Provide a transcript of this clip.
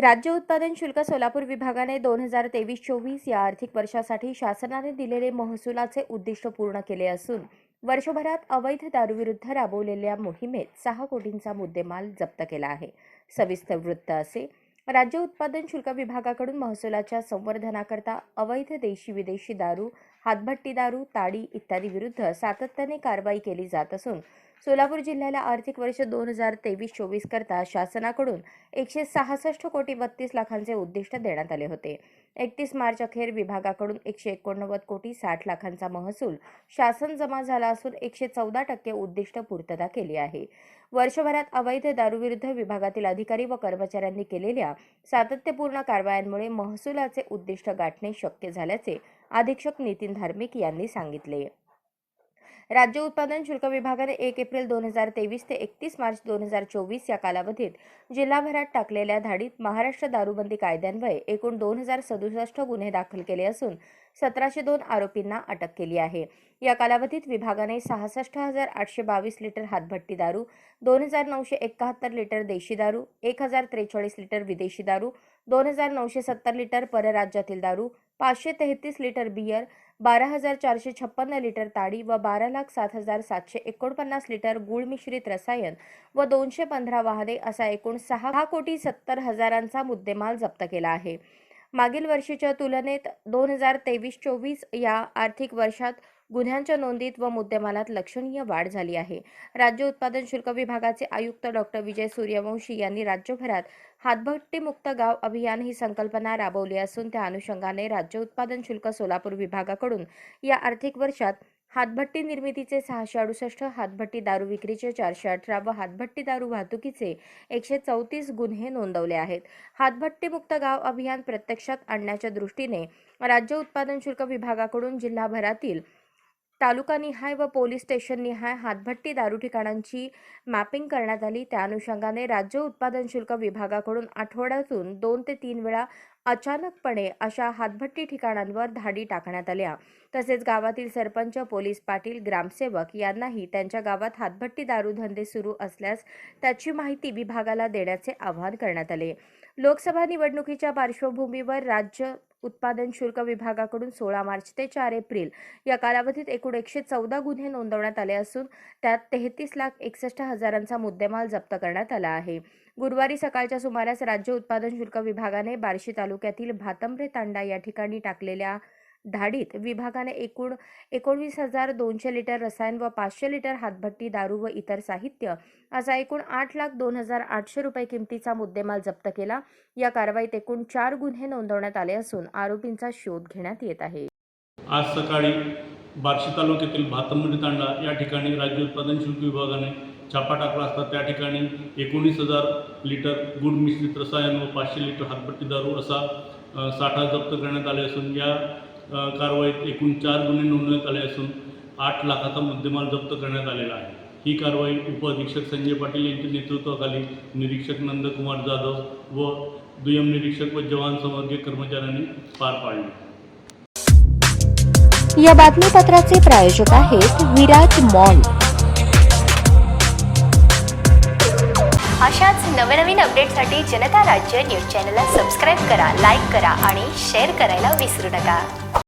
राज्य उत्पादन शुल्क सोलापूर विभागाने दोन हजार तेवीस चोवीस या आर्थिक वर्षासाठी शासनाने दिलेले महसुलाचे उद्दिष्ट पूर्ण केले असून वर्षभरात अवैध दारूविरुद्ध राबवलेल्या मोहिमेत सहा कोटींचा मुद्देमाल जप्त केला आहे. सविस्तर वृत्त असे राज्य उत्पादन शुल्क विभागाकडून महसुलाच्या संवर्धनाकरता अवैध देशी विदेशी दारू हातभट्टी दारू ताडी इत्यादी विरुद्ध सातत्याने कारवाई केली जात असून सोलापूर जिल्ह्याला आर्थिक वर्ष दोन हजार तेवीस चोवीस करता शासनाकडून एकशे सहासष्ट कोटी बत्तीस लाखांचे उद्दिष्ट देण्यात आले होते. एकतीस मार्च अखेर विभागाकडून एकशे एकोणनव्वद कोटी साठ लाखांचा महसूल शासन जमा झाला असून एकशे चौदा टक्के उद्दिष्ट पूर्तता केली आहे. वर्षभरात अवैध दारूविरुद्ध विभागातील अधिकारी व कर्मचाऱ्यांनी केलेल्या सातत्यपूर्ण कारवायांमुळे महसुलाचे उद्दिष्ट गाठणे शक्य झाल्याचे अधीक्षक नितीन धार्मिक यांनी सांगितले. राज्य उत्पादन शुल्क विभागाने एक एप्रिल दोन हजार तेवीस ते एकतीस मार्च दोन हजार चोवीस या कालावधीत जिल्हाभरात टाकलेल्या धाडीत महाराष्ट्र दारूबंदी कायद्यान्वये एकूण दोन हजार सदुसष्ट गुन्हे दाखल केले असून सतराशे दोन आरोपींना अटक केली आहे. या कालावधीत विभागाने सहासष्ट हजार आठशे बावीस लिटर हातभट्टी दारू दोन हजार नऊशे एकाहत्तर लिटर देशी दारू एक हजार त्रेचाळीस लिटर विदेशी दारू दोन हजार नऊशे सत्तर लिटर परराज्यातील दारू पाचशे तेहतीस लिटर बियर बारा हजार चारशे छप्पन्न लिटर ताडी व बारा लाख सात हजार सातशे एकोणपन्नास लिटर गुळ मिश्रित रसायन व दोनशे पंधरा वाहने असा एकूण सहा कोटी सत्तर हजारांचा मुद्देमाल जप्त केला आहे. मागील वर्षीच्या तुलनेत दोन हजार तेवीस चोवीस या आर्थिक वर्षात गुन्ह्यांच्या नोंदीत व मुद्देमालात लक्षणीय वाढ झाली आहे. राज्य उत्पादन शुल्क विभागाचे आयुक्त डॉक्टर विजय सूर्यवंशी यांनी राज्यभरात हातभट्टीमुक्त गाव अभियान ही संकल्पना राबवली असून त्या अनुषंगाने राज्य उत्पादन शुल्क सोलापूर विभागाकडून या आर्थिक वर्षात हातभट्टी निर्मितीचे सहाशे अडुसष्ट हातभट्टी दारू विक्रीचे चारशे अठरा व हातभट्टी दारू वाहतुकीचे एकशे चौतीस गुन्हे नोंदवले आहेत. हातभट्टीमुक्त गाव अभियान प्रत्यक्षात आणण्याच्या दृष्टीने राज्य उत्पादन शुल्क विभागाकडून जिल्हाभरातील तालुकानिहाय व पोलीस स्टेशननिहाय हातभट्टी दारू ठिकाणांची मॅपिंग करण्यात आली. त्या अनुषंगाने राज्य उत्पादन शुल्क विभागाकडून आठवड्यातून दोन ते तीन वेळा अचानकपणे अशा हातभट्टी ठिकाणांवर धाडी टाकण्यात आल्या. तसेच गावातील सरपंच पोलीस पाटील ग्रामसेवक यांनाही त्यांच्या गावात हातभट्टी दारू धंदे सुरू असल्यास त्याची माहिती विभागाला देण्याचे आवाहन करण्यात आले. लोकसभा निवडणुकीच्या पार्श्वभूमीवर राज्य उत्पादन शुल्क विभागाकडून सोळा मार्च ते चार एप्रिल या कालावधीत एकूण एकशे चौदा गुन्हे नोंदवण्यात आले असून त्यात तेहतीस लाख एकसष्ट हजारांचा मुद्देमाल जप्त करण्यात आला आहे. गुरुवारी सकाळच्या सुमारास राज्य उत्पादन शुल्क विभागाने बार्शी तालुक्यातील भातंब्रे तांडा या ठिकाणी टाकलेल्या धाडीत विभागाने एकूण एकोणवीस हजार दोनशे लिटर रसायन व पाचशे लिटर हातभट्टी दारू व इतर साहित्य असा एकूण आठ लाख दोन हजार आठशे रुपये किमतीचा मुद्देमाल जप्त केला. या कारवाईत एकूण चार गुन्हे नोंदवण्यात आले असून आरोपींचा शोध घेण्यात येत आहे. आज सकाळी बार्शी तालुक्यातील भातंबरी तांडा या ठिकाणी राज्य उत्पादन शुल्क विभागाने छापा टाकला असता त्या ठिकाणी एकोणीस हजार लिटर गुड मिश्रित रसायन व पाचशे लिटर हातपट्टी दारू असा साठा जप्त करण्यात आले असून या कारवाईत एकूण चार गुन्हे नोंदवण्यात आले असून आठ लाखाचा मुद्देमाल जप्त करण्यात आलेला आहे. ही कारवाई उपअधीक्षक संजय पाटील यांच्या नेतृत्वाखाली निरीक्षक नंदकुमार जाधव व दुय्यम निरीक्षक व जवान संवर्गीय कर्मचाऱ्यांनी पार पाडली. या बातमीपत्राचे प्रायोजक आहेत विराज मॉल अशाच नवनवीन अपडेटसाठी जनता राज्य न्यूज चॅनलला सबस्क्राईब करा लाईक करा आणि शेअर करायला विसरू नका.